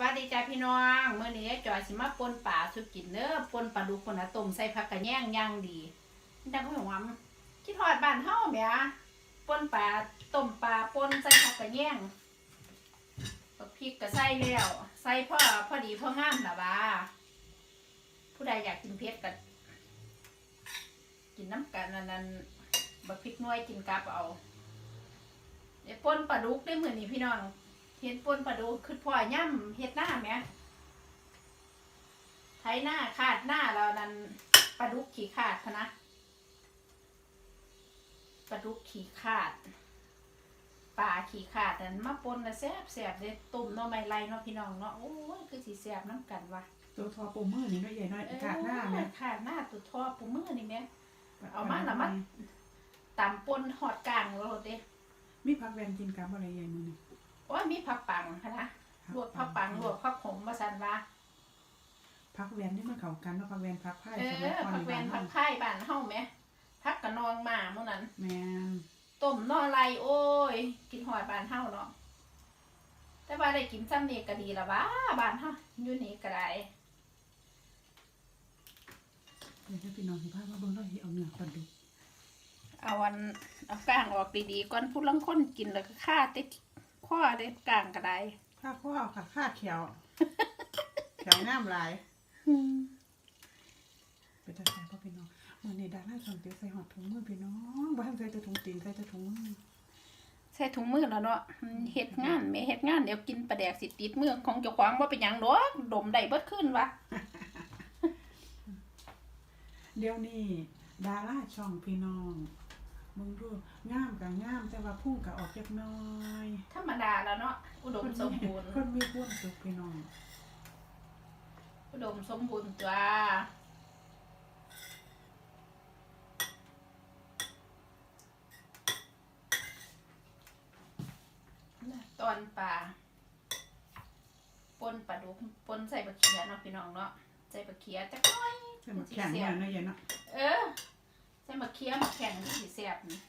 วัสดีจ้าพี่น้องเมื่อนี้จอยสิมาปนป่าสุกินเด้อปนปลาดุกปนอะต้มใส่ผักกระแยงย่างดีดังก็หวาคิดทอดบ้านเฮาแหมปนป่าต้มปลาปนใส่ผักกระแยงบักพริกก็ใส่แล้วใส่พ่อพอดีพองามล่ะว่าผู้ใดอยากกินเผ็ดก็กินน้ำกันอันนั้นบักพริกน้อยกินกับเอาเดี๋ยวปนปลาดุกได้อมื้อนี้พี่น้อง เฮ็ดป่นปลาดูคือพ่อย่ำเฮ็ดหน้าแหมไถหน้าขาดหน้าเรานั่นปลาดุกขี่ขาดพะนะปลาดุกขี่ขาดปลาขี่ขาดนั่นมาปนแล้วแซ่บแซ่บเลยต้มเนาะไม่ไรเนาะพี่น้องเนาะโอ้ยคือสิแซ่บน้ำกันว่ะตัวทอปูมือนี่น้อยใหญ่น้อยกาดหน้าเอไหมอขาดหน้าตุดทอปูมือนี่แหม่เอามาละมันตำปนหอดกลางโลดเด้มีผักแวนกินกับอะไรใหญ่มือนี่ โอ้ยมีผักปังคะนะลวกผักปังลวกผักขมมาสันว่าผักแวนนี่มันเข้ากันเนาะผักแวนผักไผ่เอสมัยอก่อนผักนี่แวนบ้านผัเฮากไข่บ้านเฮาไหมผักกะนองมาเมื่อนั้นแม่นต้มนอไรโอ้ย กินหอยบ้านเฮาเนาะแต่ว่าได้กินซ้ำนี่ก็ดีละวะบ้านเฮาอยู่นี่ก็ได้เดี๋ยวจะพี่น้องสิพามาเบิ่งหน่อยเอาเนื้อก่อนดูเอาวันเอาก้างออกดีๆก่อนผู้ลังคนกินแล้วก็ฆ่าติด ข้อเด็ดก้างก็ได้ข้าข้อค่ะข้าเขียวเขียวน้ำลายไปจะใส่พ่อพี่น้องมื้อนี้ดาราช่องเตียวใส่หอดถุงมือพี่น้องบ่ทันใส่แต่ถุงตีนใส่แต่ถุงมือใส่ถุงมือแล้วเนาะอืมเฮ็ดงานแม่เฮ็ดงานเดี๋ยวกินปลาแดกสิติดมือของเจ้าของบ่เป็นหยังดอกดมได้เบิดขึ้นวะเดี๋ยวนี้ดาราช่องพี่น้อง มึงดูงามกับงามแต่ว่าพุ่งกับออกจักหน้อยธรรมดาแล้วเนาะอุดมสมบูรณ์คนมีความสุขพี่น้องอุดมสมบูรณ์จ้าตอนปลาปนปลาดุกปนใส่บะเขียเนาะพี่น้องเนาะใส่บะเขียจักหน้อยใส่หมกแข็งเนี่ยนะยายเนาะเออ ใส่บะเขียมาแข่งที่สีแซ่บนี่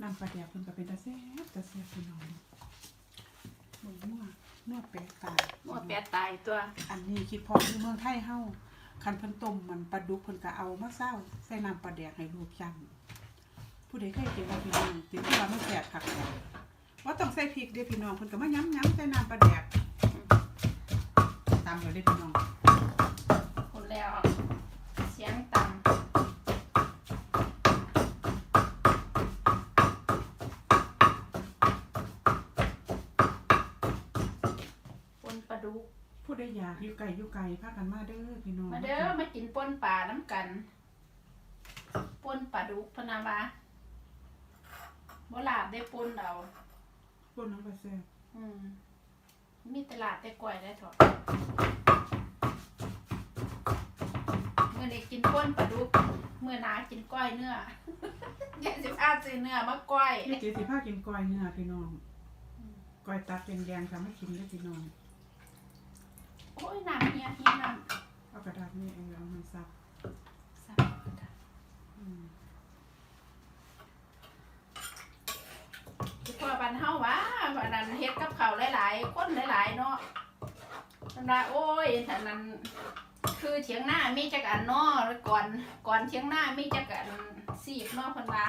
น้ำปลาแดกเพิ่นก็เป็นตาแซ่บตาแซ่บพี่น้องหมูนัวนัวแปลกตาหมดแปดตายตัวอันนี้คิดพอที่เมืองไทยเฮาคันเพิ่นต้มมันปลาดุกเพิ่นก็เอามาเศร้าใส่น้ำปลาแดกให้ลูกจังผู้ใดเคยกินบ่พี่น้องติดว่ามันแซ่บคัก ว่าต้องใส่พริกเด้อพี่น้องเพิ่นก็มาย้ำๆใส่น้ำปลาแดกตามเลยเด้อพี่น้องคนแล้วเสียงต่ำปนปลาดุก ผู้ใดอยากอยู่ไกลอยู่ไกลพากันมาเด้อพี่น้องมาเด้อมากินปนปลาน้ำกันปนปลาดุกพะนาวาบ่ลาบได้ปนเอา พวกน้องปลาแซ่บอืมมีตลาดแต่ก่อยได้ถอดเมื่อนี้กินปนปลาดุกเมื่อหนากินก้อยเนื้อเดี๋ยวสิอาซื้อเนื้อมาก้อยนี่เจ๊สิพากินก้อยเนื้อพี่น้องก้อยตัดแดงๆค่ะไม่กินเด้อพี่น้องโอ้ยน้ำเฮียเฮียน้เอากระดาษนี่เออเอามาซับำสับกระดาษอืมคือพอบันเฮาวะวั นนั้นเฮ็ดกับเขาวหลายๆคนหลายๆเนาะมันว่าโอ้ยแต่นั้นคือเถียงหน้ามีจักอันเนาะแล้วก่อนก่อนเถียงหน้ามีจักอันสีบเนาะเพิ่นว่า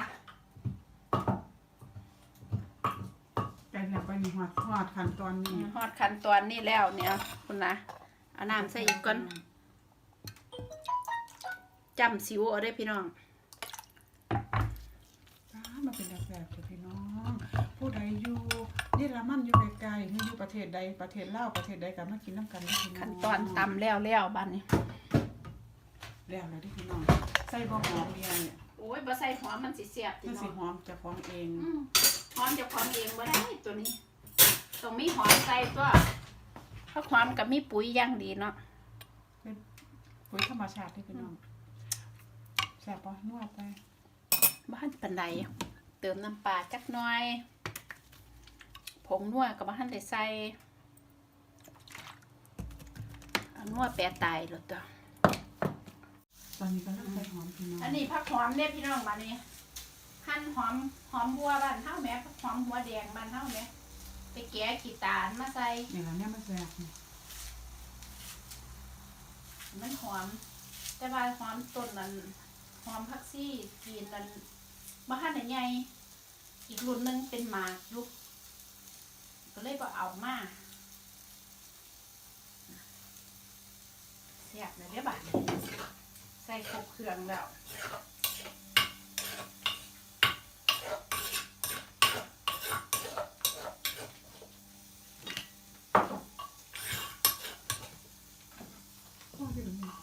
ไก่แล้วไปนี่หอดหอดขั้นตอนนี้ฮอดขั้นตอนนี้แล้วเนี่ยคุณนะเอาน้ำใส่อีกก่อนจำสิวเอาได้อพี่น้องอ้ามาเป็นแบบแบบเถอะพี่น้อง ผู้ใดอยู่เยอรมัน อยู่ไกลๆหรืออยู่ประเทศใดประเทศลาวประเทศใดก็มากินน้ำกันเด้อพี่น้องขั้นตอนตำแล้วแล้วบัดนี้ แล้วแล้วเด้อพี่น้องใส่บ่หอมเมียเนี่ยโอ้ยบ่ใส่หัวมันสิเสียบติมันเนาะสิหอมเจะฟ้าของเองอืมหอมเจะพร้าขอมเองบ่ได้ตัวนี้ต้องมีหอมใส่ตัวเพราะความกับมีปุ๋ยอย่างดีเนาะ ปุ๋ยธรรมชาติเด้อพี่น้องแซ่บปะนวดไป บ้านปันไดเติมน้ำปลาจักหน่อย ผงนัวกับบ้านได้ใส่เอานัวแปรตายแล้วตัวตอนนี้ก็เริ่มใส่หอมพี่น้องอันนี้ผักหอมเนี่ยพี่น้องมานี่หั่นหอมหอมบัวบ้านเฮาแหม่ผักหอมหัวแดงบ้านเฮาแหม่ไปแกะกีตาลมาใส่นี่ละเนี่ยมันแซ่บนี่มันหอม แต่ว่าหอมต้นนั้นหอมผักซี่กินนั้นบ่ทันได้ใหญ่อีกรุ่นหนึงเป็นหมากอยู่ก็ ก็เลยบ่เอามาเสียบเลยเด้อบัดใส่ครบเครื่องแล้วพี่น้อง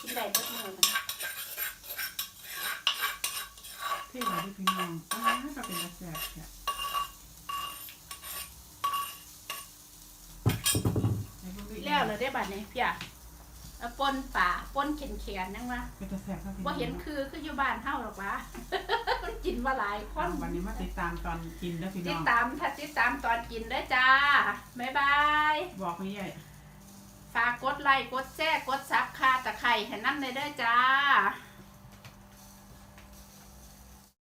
กินได้เบิดมื้อมันเท่เลยพี่น้องอ้าก็เป็นกระแซ่บแซ่บให้พกนี้ แล้วเลยได้บัดนี้พี่อะเอาป่นป่าป่นเข็นเขียนๆนั่งวะเป็นกระแซ่บครับพี่น้องว่าเห็นคือคืออยู่บ้านเฮาหรอกวะมันกินมาหลายคอ่านวันนี้มาติดตามตอนกินนะพี่ติน้ดองตามถ้าติดตามตอนกินได้อจ้าบ๊ายบายบอกไม่ใหญ่ฝากกดไลค์กดแชร์กดซับคาตะไคร่ให้นั่นเลยเด้อจ้า